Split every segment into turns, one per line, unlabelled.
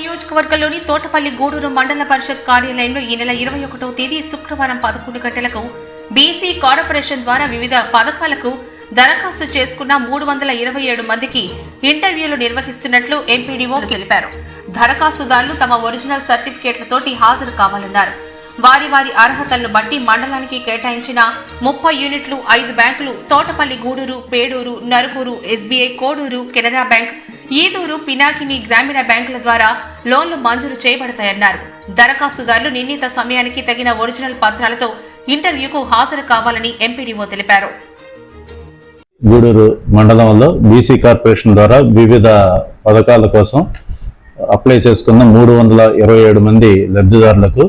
నియోజకవర్గంలోని తోటపల్లి గూడూరు మండల పరిషత్ కార్యాలయంలో ఈ నెల ఇరవై ఒకటో తేదీ శుక్రవారం పదకొండు గంటలకు బీసీ కార్పొరేషన్ ద్వారా వివిధ పథకాలకు దరఖాస్తు చేసుకున్న మూడు వందల ఇరవై ఏడు మందికి ఇంటర్వ్యూలు నిర్వహిస్తున్నట్లు ఎంపీడీఓ తెలిపారు. దరఖాస్తుదారులు తమ ఒరిజినల్ సర్టిఫికేట్లతోటి హాజరు కావాలన్నారు. వారి వారి అర్హతలను బట్టి మండలానికి కేటాయించిన ముప్పై యూనిట్లు ఐదు బ్యాంకులు తోటపల్లి గూడూరు పేడూరు నరుగూరు ఎస్బీఐ కోడూరు కెనరా బ్యాంక్ ఈదూరు పినాకిని గ్రామీణ బ్యాంకుల ద్వారా లోన్లు మంజూరు చేయబడతాయన్నారు. దరఖాస్తుదారులు నిర్ణీత సమయానికి తగిన ఒరిజినల్ పత్రాలతో ఇంటర్వ్యూకు హాజరు కావాలని ఎంపీడీఓ తెలిపారు.
గూడూరు మండలంలో బీసీ కార్పొరేషన్ ద్వారా వివిధ పథకాల కోసం అప్లై చేసుకున్న మూడు వందల ఇరవై ఏడు మంది లబ్ధిదారులకు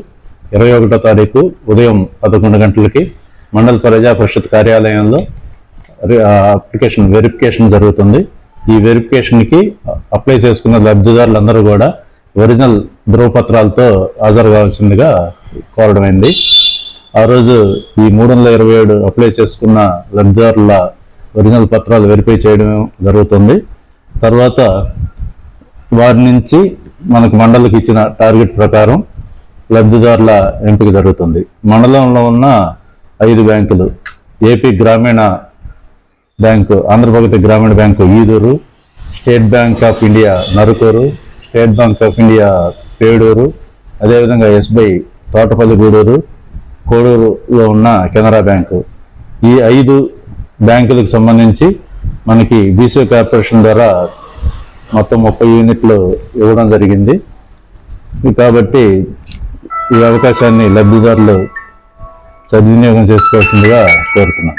ఇరవై ఒకటో తారీఖు ఉదయం పదకొండు గంటలకి మండల ప్రజా పరిషత్ కార్యాలయంలో అప్లికేషన్ వెరిఫికేషన్ జరుగుతుంది. ఈ వెరిఫికేషన్కి అప్లై చేసుకున్న లబ్ధిదారులందరూ కూడా ఒరిజినల్ ధృవపత్రాలతో హాజరు కావాల్సిందిగా కోరడమైంది ఆ రోజు ఈ మూడు వందల ఇరవై ఏడు అప్లై చేసుకున్న లబ్ధిదారుల ఒరిజినల్ పత్రాలు వెరిఫై చేయడం జరుగుతుంది. తర్వాత వారి నుంచి మనకు మండలికి ఇచ్చిన టార్గెట్ ప్రకారం లబ్ధిదారుల ఎంపిక జరుగుతుంది. మండలంలో ఉన్న ఐదు బ్యాంకులు AP Grameena bank Andhra Pragathi Grameena bank Edur State Bank of India Narukur State Bank of India Pedur అదేవిధంగా ఎస్బీఐ తోటపల్లి గూడూరు కోడూరులో ఉన్న కెనరా బ్యాంకు. ఈ ఐదు బ్యాంకులకు సంబంధించి మనకి బీసీ కార్పొరేషన్ ద్వారా మొత్తం ముప్పై యూనిట్లు ఇవ్వడం జరిగింది. కాబట్టి ఈ అవకాశాన్ని లబ్ధిదారులు సద్వినియోగం చేసుకోవాల్సిందిగా కోరుతున్నాను